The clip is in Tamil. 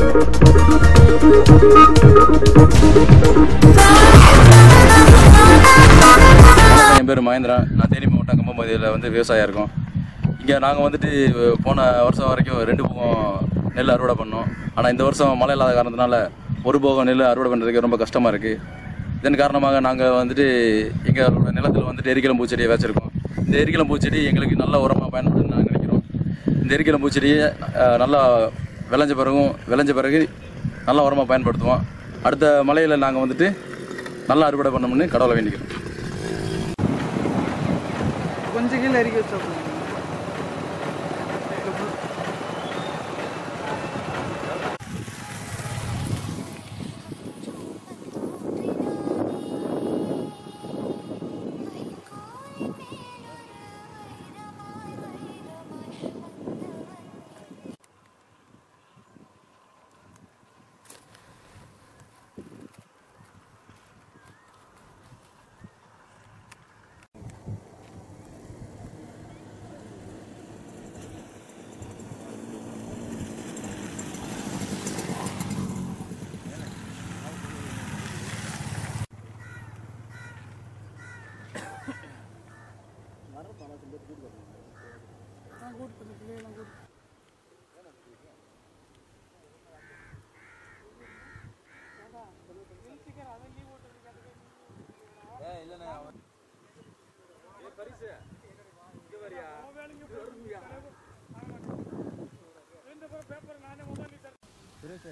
என் பேர் மகேந்திரா. நான் தேனி மாவட்டம் கம்பம்பகுதியில் வந்து விவசாயம் இருக்கோம். இங்கே நாங்கள் வந்துட்டு போன வருஷம் வரைக்கும் ரெண்டு போகம் நெல் அறுவடை பண்ணோம். ஆனால் இந்த வருஷம் மழை இல்லாத காரணத்தினால ஒரு போகம் நெல் அறுவடை பண்ணுறதுக்கு ரொம்ப கஷ்டமாக இருக்குது இதன் காரணமாக நாங்கள் வந்துட்டு எங்களோட நிலத்தில் வந்துட்டு எரிக்கலம் பூச்செடியை வச்சுருக்கோம். இந்த எரிக்கலம் பூச்செடி எங்களுக்கு நல்ல உரமாக பயன்படுதுன்னு நாங்கள் நினைக்கிறோம். இந்த எரிக்கலம் பூச்செடியை நல்லா விளைஞ்ச பிறகும் விளைஞ்ச பிறகு நல்லா உரமாக பயன்படுத்துவோம். அடுத்த மலையில் நாங்கள் வந்துட்டு நல்லா அறுவடை பண்ணோம்னு கடவுளை வேண்டிக்கிறோம். கொஞ்சம் கீழே இறக்கி வச்சோம் கூட்டு பண்ணி பிள்ளைகள்லாம் கூட்டு பரிசு இங்க வரியா சுரேஷ்